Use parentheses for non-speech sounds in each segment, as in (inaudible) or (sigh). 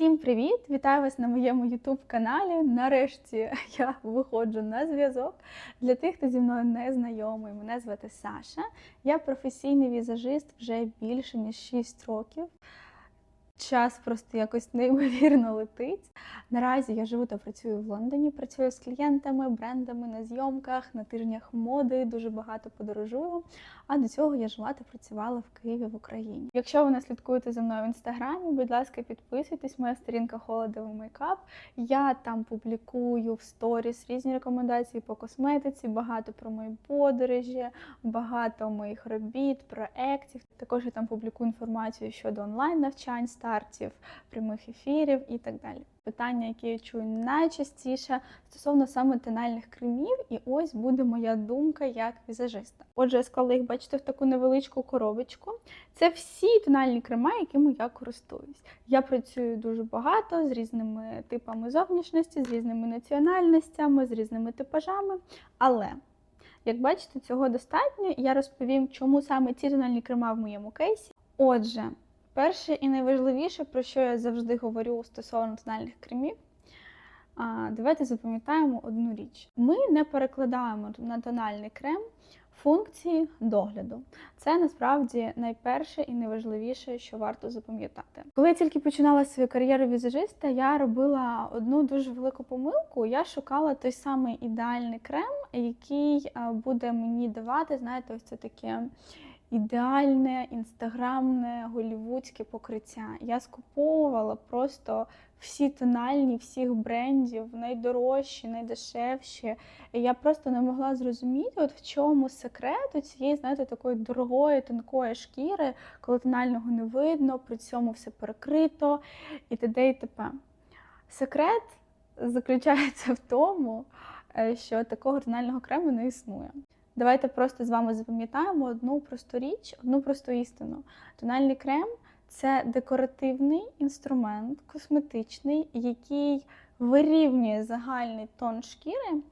Всім привіт! Вітаю вас на моєму youtube каналі. Нарешті (laughs) я виходжу на зв'язок. Для тих, хто зі мною не знайомий, мене звати Саша. Я професійний візажист вже більше ніж 6 років. Час просто якось неймовірно летить. Наразі я живу та працюю в Лондоні, працюю з клієнтами, брендами на зйомках, на тижнях моди, дуже багато подорожую. А до цього я жила та працювала в Києві в Україні. Якщо ви не слідкуєте за мною в інстаграмі, будь ласка, підписуйтесь. Моя сторінка Холодовий мейкап. Я там публікую в сторіс різні рекомендації по косметиці, багато про мої подорожі, багато моїх робіт, проєктів. Також я там публікую інформацію щодо онлайн стартів, прямих ефірів і так далі. Питання, які я чую найчастіше стосовно саме тональних кремів, і ось буде моя думка як візажиста. Отже, я склала їх, бачите, в таку невеличку коробочку. Це всі тональні крема, якими я користуюсь. Я працюю дуже багато з різними типами зовнішності, з різними національностями, з різними типажами. Але як бачите, цього достатньо. Я розповім, чому саме ці тональні крема в моєму кейсі. Отже. Перше і найважливіше, про що я завжди говорю стосовно тональних кремів, давайте запам'ятаємо одну річ: ми не перекладаємо на тональний крем функції догляду. Це насправді найперше і найважливіше, що варто запам'ятати. Коли я тільки починала свою кар'єру візажиста, я робила одну дуже велику помилку. Я шукала той самий ідеальний крем, який буде мені давати, знаєте, ось це таке ідеальне інстаграмне голівудське покриття. Я скуповувала просто всі тональні, всіх брендів, найдорожчі, найдешевші. І я просто не могла зрозуміти, от в чому секрет у цієї, знаєте, такої дорогої, тонкої шкіри, коли тонального не видно, при цьому все перекрито і т.д. і т.п. Секрет заключається в тому, е, що такого тонального крему не існує. Давайте просто з вами запам'ятаємо одну просту річ, одну просту істину. Тональний крем це декоративний інструмент, косметичний, який вирівнює загальний тон шкіри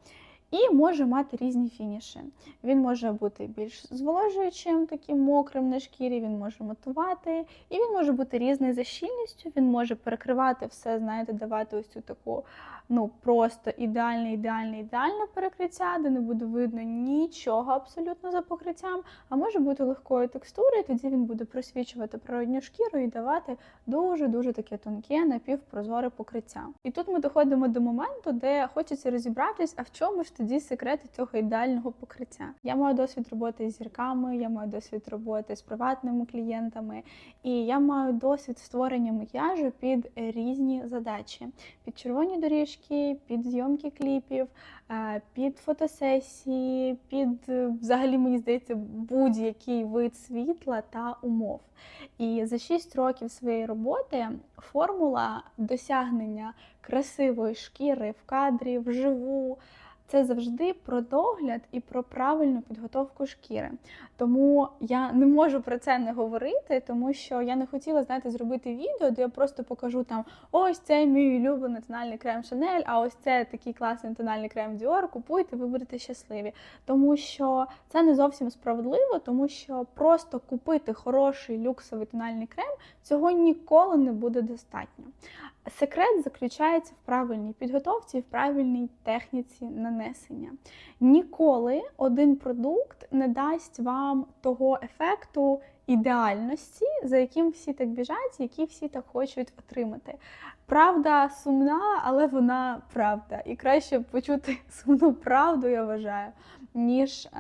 і може мати різні фініші. Він може бути більш зволожуючим, таким мокрим на шкірі, він може матувати, і він може бути різний за щільністю, він може перекривати все, знаєте, давати ось цю таку ну просто ідеальне, ідеальне, ідеальне перекриття, де не буде видно нічого абсолютно за покриттям, а може бути легкої текстури, і тоді він буде просвічувати природню шкіру і давати дуже-дуже таке тонке, напівпрозоре покриття. І тут ми доходимо до моменту, де хочеться розібратись, а в чому ж тоді секрети цього ідеального покриття. Я маю досвід роботи з зірками, я маю досвід роботи з приватними клієнтами, і я маю досвід створення макіяжу під різні задачі, під червоні доріжки зйомочки, під зйомки кліпів, е, під фотосесії, під взагалі, мені здається, будь-який вид світла та умов. І за 6 років своєї роботи формула досягнення красивої шкіри в кадрі, вживу це завжди про догляд і про правильну підготовку шкіри. Тому я не можу про це не говорити, тому що я не хотіла, знаєте, зробити відео, де я просто покажу там ось цей мій улюблений тональний крем Chanel, а ось це такий класний тональний крем Dior, Купуйте, ви будете щасливі. Тому що це не зовсім справедливо, тому що просто купити хороший люксовий тональний крем цього ніколи не буде достатньо. Секрет заключається в правильній підготовці, в правильній техніці нанесення. Ніколи один продукт не дасть вам того ефекту ідеальності, за яким всі так біжать, які всі так хочуть отримати. Правда сумна, але вона правда. І краще почути (laughs) сумну правду, я вважаю, ніж е,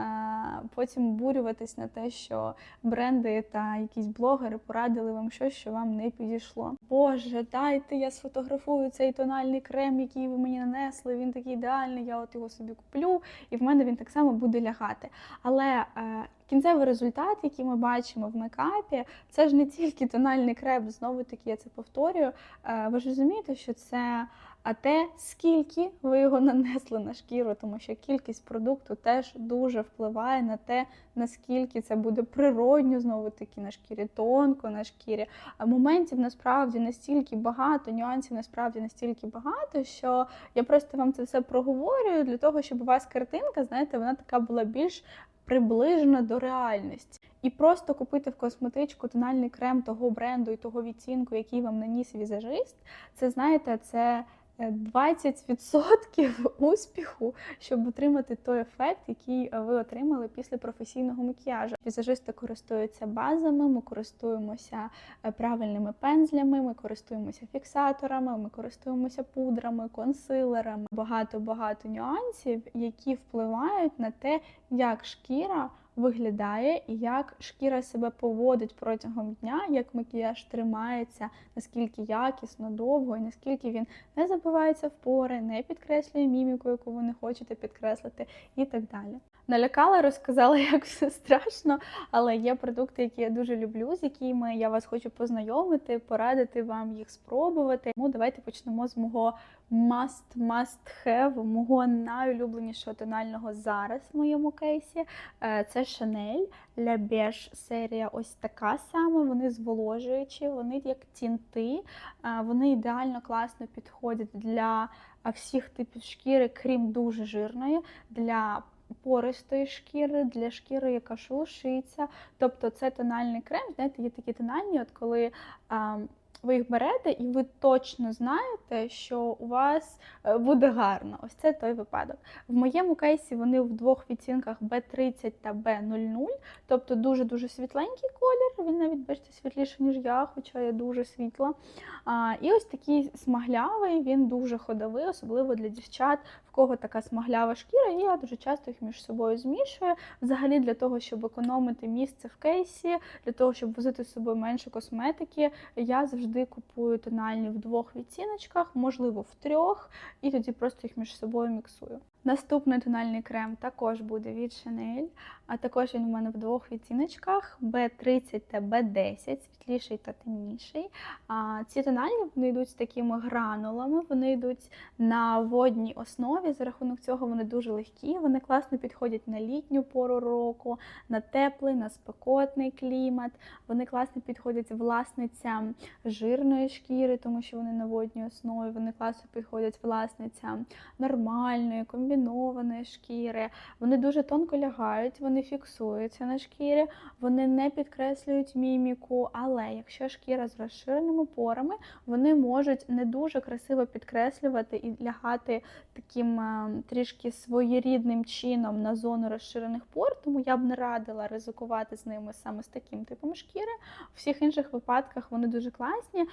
потім бурюватись на те, що бренди та якісь блогери порадили вам щось, що вам не підійшло. Боже, дайте я сфотографую цей тональний крем, який ви мені нанесли. Він такий ідеальний. Я от його собі куплю, і в мене він так само буде лягати. Але е, Кінцевий результат, який ми бачимо в мейкапі, це ж не тільки тональний крем, знову таки я це повторюю. Е, ви ж розумієте, що це а те, скільки ви його нанесли на шкіру, тому що кількість продукту теж дуже впливає на те, наскільки це буде природньо, знову таки на шкірі, тонко на шкірі. А моментів насправді настільки багато, нюансів насправді настільки багато, що я просто вам це все проговорюю для того, щоб у вас картинка, знаєте, вона така була більш приближена до реальності. І просто купити в косметичку тональний крем того бренду і того відцінку, який вам наніс візажист, це знаєте, це 20% успіху, щоб отримати той ефект, який е, ви отримали після професійного макіяжу. Візажисти користуються базами, ми користуємося е, правильними пензлями, ми користуємося фіксаторами, ми користуємося пудрами, консилерами. Багато багато нюансів, які впливають на те, як шкіра виглядає і як шкіра себе поводить протягом дня, як макіяж тримається, наскільки якісно, довго, і наскільки він не забивається в пори, не підкреслює міміку, яку ви не хочете підкреслити, і так далі. Налякала, розказала, (laughs) як все страшно, але є продукти, які я дуже люблю, з якими я вас хочу познайомити, порадити вам їх спробувати. Тому давайте почнемо з мого must must have, мого найулюбленішого тонального зараз в моєму кейсі. Е, Це Chanel La Beige серія ось така сама. Вони зволожуючі, вони як тінти, е, вони ідеально класно підходять для е, всіх типів шкіри, крім дуже жирної. для Пористої шкіри для шкіри, яка шелушиться. Тобто це тональний крем. Знаєте, є такі тональні, от коли а, ви їх берете, і ви точно знаєте, що у вас е, буде гарно. Ось це той випадок. В моєму кейсі вони в двох відцінках B30 та B00, тобто дуже-дуже світленький колір. Він навіть бачите світліший, ніж я, хоча я дуже світла. А, І ось такий смаглявий, він дуже ходовий, особливо для дівчат, в кого така смаглява шкіра, і я дуже часто їх між собою змішую. Взагалі для того, щоб економити місце в кейсі, для того, щоб возити з собою менше косметики, я завжди купую тональні в двох відтіночках, можливо, в трьох, і тоді просто їх між собою міксую. Наступний тональний крем також буде від Chanel, а також він у мене в двох відтіночках B30 та B10, світліший та темніший. Ці тональні вони йдуть з такими гранулами, вони йдуть на водній основі. За рахунок цього вони дуже легкі, вони класно підходять на літню пору року, на теплий, на спекотний клімат. Вони класно підходять власницям жирної шкіри, тому що вони на водній основі. Вони класно підходять власницям нормальної, комбінованої шкіри. Вони дуже тонко лягають, вони фіксуються на шкірі, вони не підкреслюють міміку. Але якщо шкіра з розширеними порами, вони можуть не дуже красиво підкреслювати і лягати таким е, трішки своєрідним чином на зону розширених пор, тому я б не радила ризикувати з ними саме з таким типом шкіри. У всіх інших випадках вони дуже класні.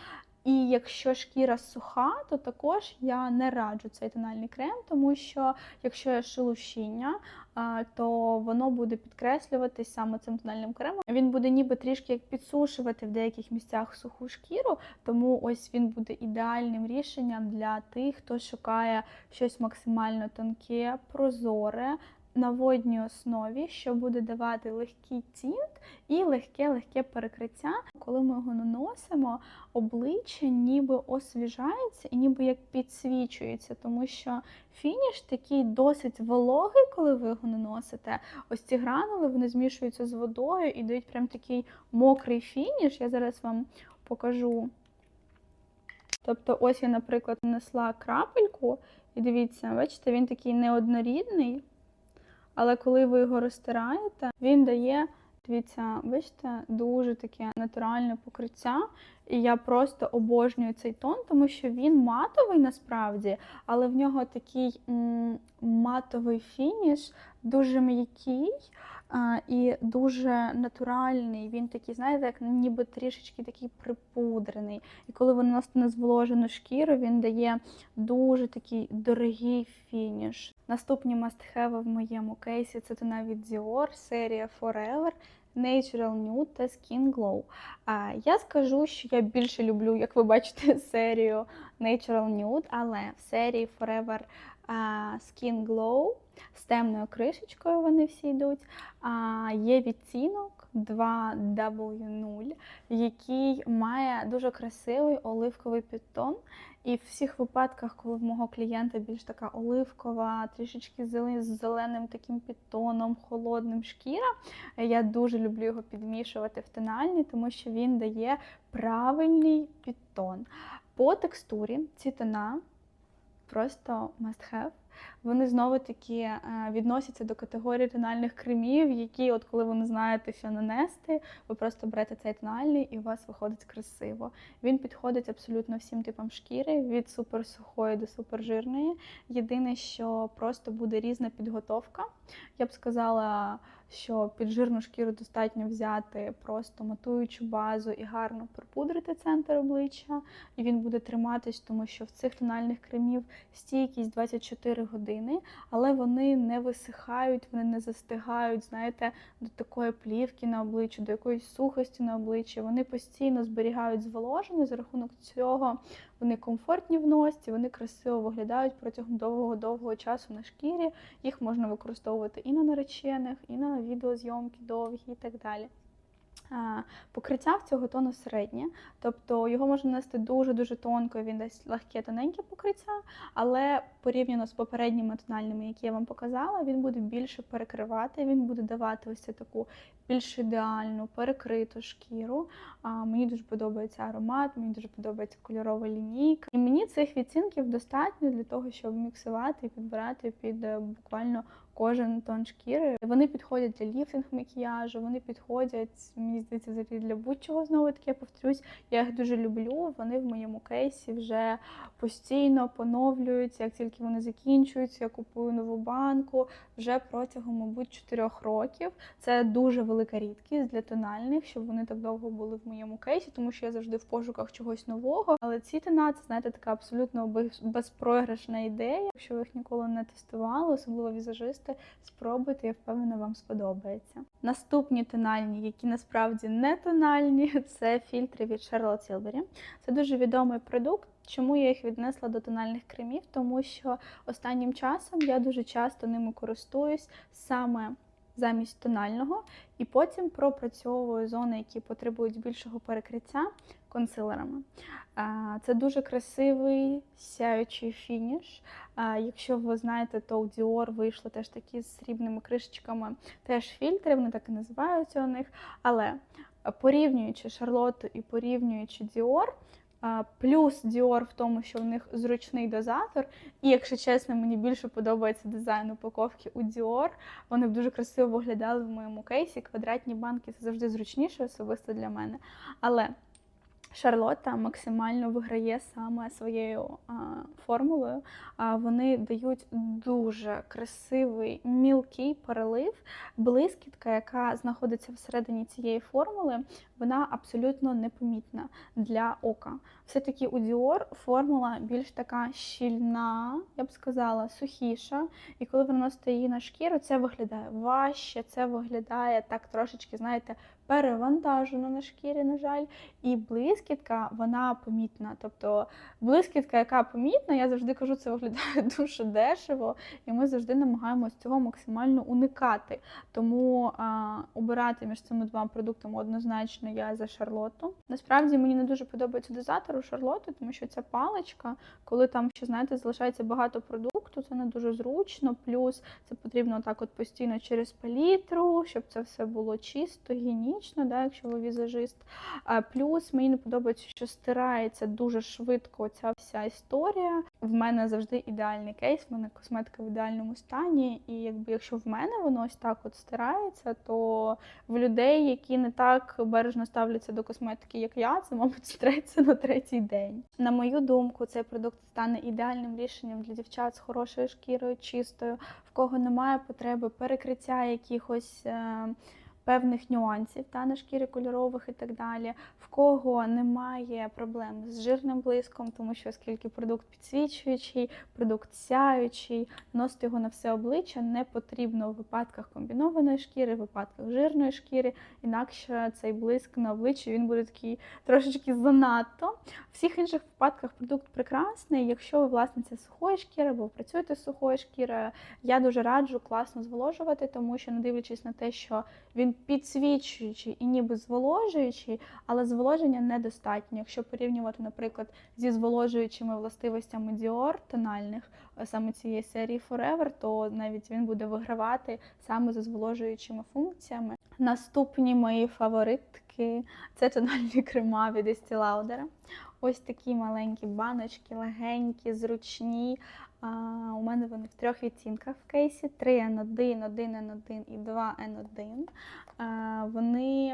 І якщо шкіра суха, то також я не раджу цей тональний крем, тому що якщо є шелушіння, то воно буде підкреслюватись саме цим тональним кремом. Він буде ніби трішки як підсушувати в деяких місцях суху шкіру, тому ось він буде ідеальним рішенням для тих, хто шукає щось максимально тонке, прозоре. На водній основі, що буде давати легкий тінт і легке-легке перекриття. Коли ми його наносимо, обличчя ніби освіжається і ніби як підсвічується, тому що фініш такий досить вологий, коли ви його наносите. Ось ці гранули вони змішуються з водою і дають прям такий мокрий фініш. Я зараз вам покажу. Тобто, ось я, наприклад, нанесла крапельку, і дивіться, бачите, він такий неоднорідний. Але коли ви його розтираєте, він дає, дивіться, бачите, дуже таке натуральне покриття. І я просто обожнюю цей тон, тому що він матовий насправді, але в нього такий м, матовий фініш, дуже м'який а, і дуже натуральний. Він такий, знаєте, як ніби трішечки такий припудрений. І коли ви наносите на зволожену шкіру, він дає дуже такий дорогий фініш. Наступні must-have в моєму кейсі це тона від Dior, серія Forever. Natural Nude та Skin Glow. А, Я скажу, що я більше люблю, як ви бачите, (laughs) серію Natural Nude, але в серії Forever Skin Glow з темною кришечкою вони всі йдуть. А, Є відтінок 2W0, який має дуже красивий оливковий підтон. І в всіх випадках, коли в мого клієнта більш така оливкова, трішечки з зеленим таким підтоном, холодним шкіра, я дуже люблю його підмішувати в тональні, тому що він дає правильний підтон. По текстурі ці тона просто must have. Вони знову таки відносяться до категорії тональних кремів, які, от коли ви не знаєте, що нанести, ви просто берете цей тональний і у вас виходить красиво. Він підходить абсолютно всім типам шкіри, від суперсухої до супержирної. Єдине, що просто буде різна підготовка. Я б сказала, що під жирну шкіру достатньо взяти просто матуючу базу і гарно пропудрити центр обличчя, і він буде триматись, тому що в цих тональних кремів стійкість 24 години, але вони не висихають, вони не застигають, знаєте, до такої плівки на обличчі, до якоїсь сухості на обличчі. Вони постійно зберігають зволоження за рахунок цього. Вони комфортні в носі, вони красиво виглядають протягом довгого-довгого часу на шкірі. Їх можна використовувати і на наречених, і на відеозйомки довгі, і так далі. Покриття в цього тону середнє, тобто його можна нести дуже-дуже тонко, він десь легке тоненьке покриття, але порівняно з попередніми тональними, які я вам показала, він буде більше перекривати, він буде давати ось таку більш ідеальну, перекриту шкіру. А, Мені дуже подобається аромат, мені дуже подобається кольорова лінійка. І мені цих відцінків достатньо для того, щоб міксувати і підбирати під е, буквально кожен тон шкіри. Вони підходять для ліфтинг макіяжу, вони підходять, мені здається, взагалі для будь-чого знову таки я повторюсь. Я їх дуже люблю. Вони в моєму кейсі вже постійно поновлюються. Як тільки вони закінчуються, я купую нову банку вже протягом, мабуть, 4 років. Це дуже велика рідкість для тональних, щоб вони так довго були в моєму кейсі, тому що я завжди в пошуках чогось нового. Але ці тона це знаєте така абсолютно безпрограшна ідея. Якщо ви їх ніколи не тестували, особливо візажист тести, спробуйте, я впевнена, вам сподобається. Наступні тональні, які насправді не тональні, (laughs) це фільтри від Charlotte Tilbury. Це дуже відомий продукт. Чому я їх віднесла до тональних кремів? Тому що останнім часом я дуже часто ними користуюсь саме замість тонального, і потім пропрацьовую зони, які потребують більшого перекриття консилерами. Це дуже красивий сяючий фініш. Якщо ви знаєте, то у Dior вийшли теж такі з срібними кришечками, теж фільтри, вони так і називаються у них. Але порівнюючи Шарлотту і порівнюючи Dior, Плюс Dior в тому, що в них зручний дозатор. І, якщо чесно, мені більше подобається дизайн упаковки у Dior. Вони б дуже красиво виглядали в моєму кейсі. Квадратні банки це завжди зручніше, особисто для мене. Але Шарлотта максимально виграє саме своєю а, формулою. А, Вони дають дуже красивий мілкий перелив, блискітка, яка знаходиться всередині цієї формули, вона абсолютно непомітна для ока. Все-таки у Dior формула більш така щільна, я б сказала, сухіша. І коли ви її на шкіру, це виглядає важче, це виглядає так трошечки, знаєте, перевантажено на шкірі, на жаль, і блискітка вона помітна. Тобто блискітка, яка помітна, я завжди кажу, це виглядає (laughs) дуже дешево, і ми завжди намагаємося цього максимально уникати. Тому а, обирати між цими двома продуктами однозначно я за Шарлотту. Насправді мені не дуже подобається дозатор у Шарлотти, тому що ця паличка, коли там ще знаєте, залишається багато продукту, це не дуже зручно. Плюс це потрібно так от постійно через палітру, щоб це все було чисто, гінічно да, якщо ви візажист. Плюс мені не подобається, що стирається дуже швидко ця вся історія. В мене завжди ідеальний кейс, в мене косметика в ідеальному стані. І якби якщо в мене воно ось так от стирається, то в людей, які не так бережно ставляться до косметики, як я, це, мабуть, стреться на третій день. На мою думку, цей продукт стане ідеальним рішенням для дівчат з хорошою шкірою, чистою, в кого немає потреби перекриття якихось. Певних нюансів та на шкірі кольорових і так далі. В кого немає проблем з жирним блиском, тому що оскільки продукт підсвічуючий, продукт сяючий, носити його на все обличчя не потрібно у випадках комбінованої шкіри, в випадках жирної шкіри, інакше цей блиск на обличчі він буде такий трошечки занадто. В всіх інших випадках продукт прекрасний. Якщо ви власниця сухої шкіри, або працюєте з сухою шкірою, я дуже раджу класно зволожувати, тому що, не дивлячись на те, що він підсвічуючий і ніби зволожуючий, але зволоження недостатньо. Якщо порівнювати, наприклад, зі зволожуючими властивостями Dior тональних, саме цієї серії Forever, то навіть він буде вигравати саме за зволожуючими функціями. Наступні мої фаворитки це тональні крема від Estee Lauder. Ось такі маленькі баночки, легенькі, зручні. А, у мене вони в трьох відтінках в кейсі: 3N1, 1N1 і 2N1. А, вони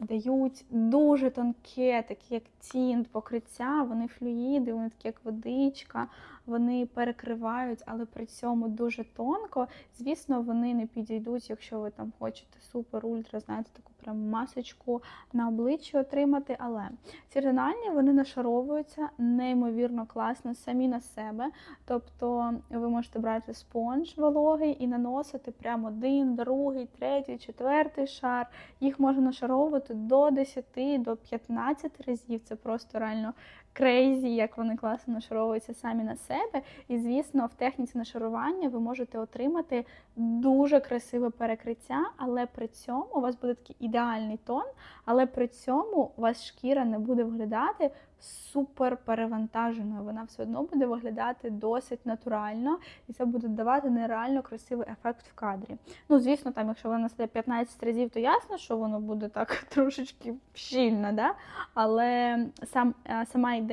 дають дуже тонке, таке як тінт, покриття, вони флюїди, вони такі як водичка, вони перекривають, але при цьому дуже тонко. Звісно, вони не підійдуть, якщо ви там хочете супер-ультра, знаєте, таку прям масочку на обличчі отримати. Але ці тональні вони нашаровуються неймовірно класно самі на себе. Тобто ви можете брати спонж вологий і наносити прямо один, другий, третій, четвертий шар. Їх можна нашаровувати до 10, до 15 разів. Це просто реально крейзі, як вони класно нашаровуються самі на себе. І, звісно, в техніці нашарування ви можете отримати дуже красиве перекриття, але при цьому у вас буде такий ідеальний тон, але при цьому у вас шкіра не буде виглядати супер перевантаженою. Вона все одно буде виглядати досить натурально, і це буде давати нереально красивий ефект в кадрі. Ну, звісно, там, якщо вона насаде 15 разів, то ясно, що воно буде так (laughs) трошечки щільно, да? але сам, е, сама ідея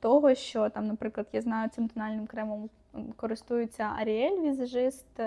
того, що там, наприклад, я знаю, цим тональним кремом користується Аріель, візажист.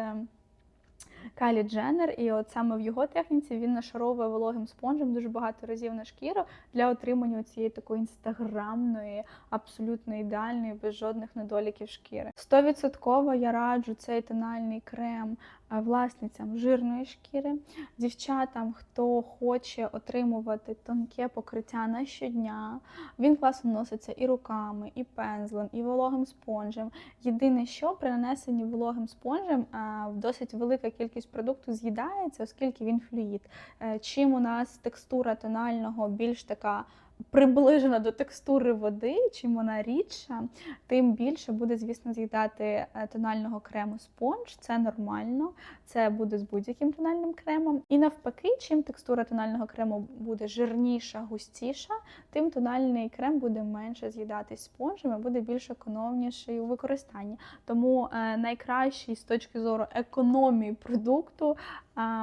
Е, Кайлі Дженнер, і от саме в його техніці він нашаровує вологим спонжем дуже багато разів на шкіру для отримання цієї такої інстаграмної, абсолютно ідеальної, без жодних недоліків шкіри. Стовідсотково я раджу цей тональний крем власницям жирної шкіри, дівчатам, хто хоче отримувати тонке покриття на щодня. Він класно носиться і руками, і пензлем, і вологим спонжем. Єдине, що при нанесенні вологим спонжем досить велика кількість продукту з'їдається, оскільки він флюїд. Е, Чим у нас текстура тонального більш така. Приближена до текстури води, чим вона рідша, тим більше буде, звісно, з'їдати е, тонального крему спонж. Це нормально, це буде з будь-яким тональним кремом. І навпаки, чим текстура тонального крему буде жирніша, густіша, тим тональний крем буде менше з'їдатись спонжем і буде більш економніший у використанні. Тому е, найкращий з точки зору економії продукту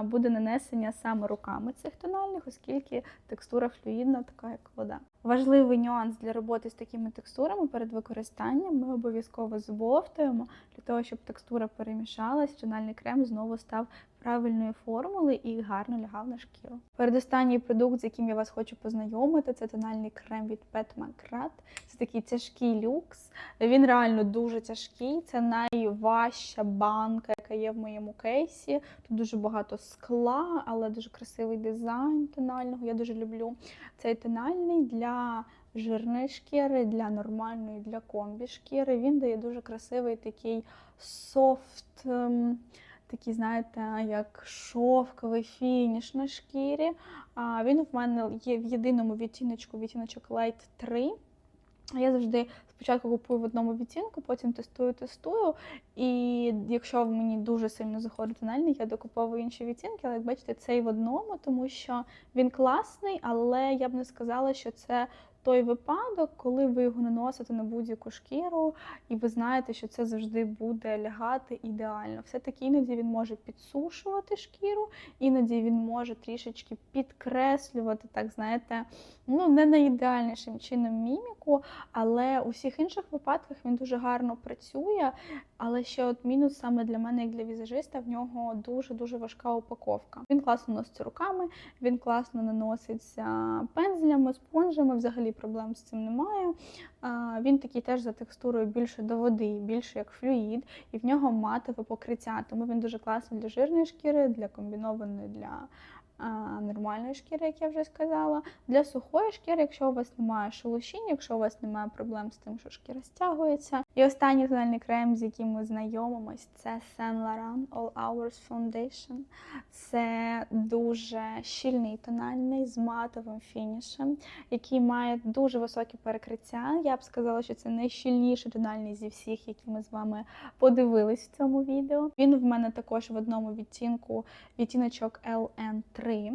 буде нанесення саме руками цих тональних, оскільки текстура флюїдна, така як вода. Важливий нюанс для роботи з такими текстурами перед використанням ми обов'язково збовтуємо для того, щоб текстура перемішалась, тональний крем знову став правильної формули і гарно лягав на шкіру. Передостанній продукт, з яким я вас хочу познайомити, це тональний крем від Pet Macrat. Це такий тяжкий люкс. Він реально дуже тяжкий. Це найважча банка, яка є в моєму кейсі. Тут дуже багато скла, але дуже красивий дизайн тонального. Я дуже люблю цей тональний для жирної шкіри, для нормальної, для комбі шкіри. Він дає дуже красивий такий софт. Такий, знаєте, як шовковий фініш на шкірі. А він в мене є в єдиному відтіночку, відтіночок Light 3. Я завжди спочатку купую в одному відтінку, потім тестую, тестую. І якщо мені дуже сильно заходить тональний, я докуповую інші відтінки, але як бачите, цей в одному, тому що він класний, але я б не сказала, що це той випадок, коли ви його наносите на будь-яку шкіру, і ви знаєте, що це завжди буде лягати ідеально. Все-таки іноді він може підсушувати шкіру, іноді він може трішечки підкреслювати, так знаєте, ну не найідеальнішим чином міміку, але у всіх інших випадках він дуже гарно працює. Але ще от мінус саме для мене, як для візажиста, в нього дуже-дуже важка упаковка. Він класно носиться руками, він класно наноситься пензлями, спонжами, взагалі проблем з цим немає. Він такий теж за текстурою більше до води, більше як флюїд, і в нього матове покриття. Тому він дуже класний для жирної шкіри, для комбінованої для нормальної шкіри, як я вже сказала. Для сухої шкіри, якщо у вас немає шелушінь, якщо у вас немає проблем з тим, що шкіра стягується. І останній тональний крем, з яким ми знайомимось, це Saint Laurent All Hours Foundation. Це дуже щільний тональний з матовим фінішем, який має дуже високе перекриття. Я б сказала, що це найщільніший тональний зі всіх, які ми з вами подивились в цьому відео. Він в мене також в одному відтінку відтіночок LN3. 3.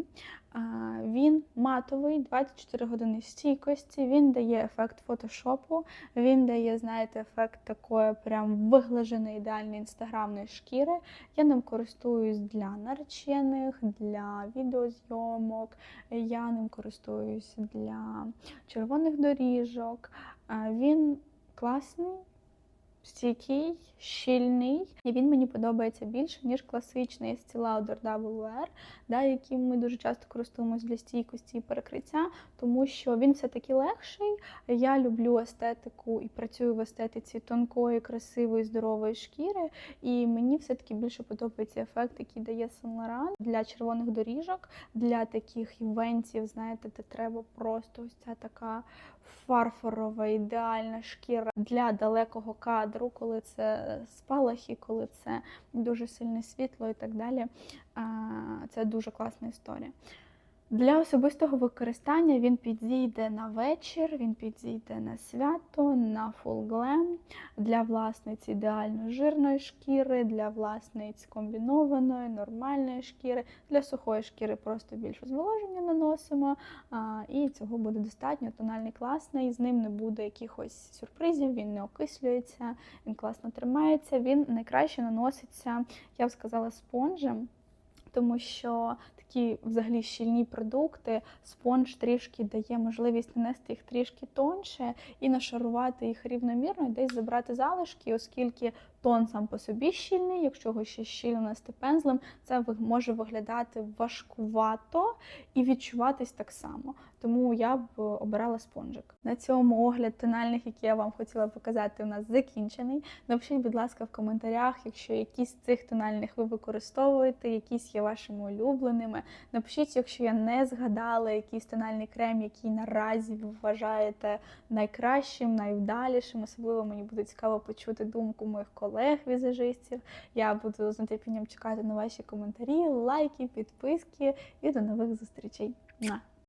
Він матовий, 24 години стійкості, він дає ефект фотошопу, він дає, знаєте, ефект такої прям виглаженої ідеальної інстаграмної шкіри. Я ним користуюсь для наречених, для відеозйомок, я ним користуюсь для червоних доріжок. Він класний, стійкий, щільний, і він мені подобається більше, ніж класичний Lauder WR, да, яким ми дуже часто користуємося для стійкості і перекриття, тому що він все-таки легший. Я люблю естетику і працюю в естетиці тонкої, красивої, здорової шкіри. І мені все-таки більше подобається ефект, який дає Saint Laurent для червоних доріжок, для таких івентів, знаєте, де треба просто ось ця така фарфорова, ідеальна шкіра для далекого кадру, коли це спалахи, коли це дуже сильне світло і так далі. Це дуже класна історія. Для особистого використання він підійде на вечір, він підійде на свято, на glam, для власниць ідеально жирної шкіри, для власниць комбінованої, нормальної шкіри, для сухої шкіри просто більше зволоження наносимо. І цього буде достатньо. Тональний класний, з ним не буде якихось сюрпризів, він не окислюється, він класно тримається. Він найкраще наноситься, я б сказала, спонжем. Тому що такі взагалі щільні продукти, спонж трішки дає можливість нанести їх трішки тонше і нашарувати їх рівномірно, і десь забрати залишки, оскільки тон сам по собі щільний, якщо його ще щільно нести пензлем, це може виглядати важкувато і відчуватись так само. Тому я б обирала спонжик. На цьому огляд тональних, які я вам хотіла показати, у нас закінчений. Напишіть, будь ласка, в коментарях, якщо якісь з цих тональних ви використовуєте, якісь є вашими улюбленими. Напишіть, якщо я не згадала якийсь тональний крем, який наразі ви вважаєте найкращим, найвдалішим. Особливо мені буде цікаво почути думку моїх колег-візажистів. Я буду з нетерпінням чекати на ваші коментарі, лайки, підписки і до нових зустрічей.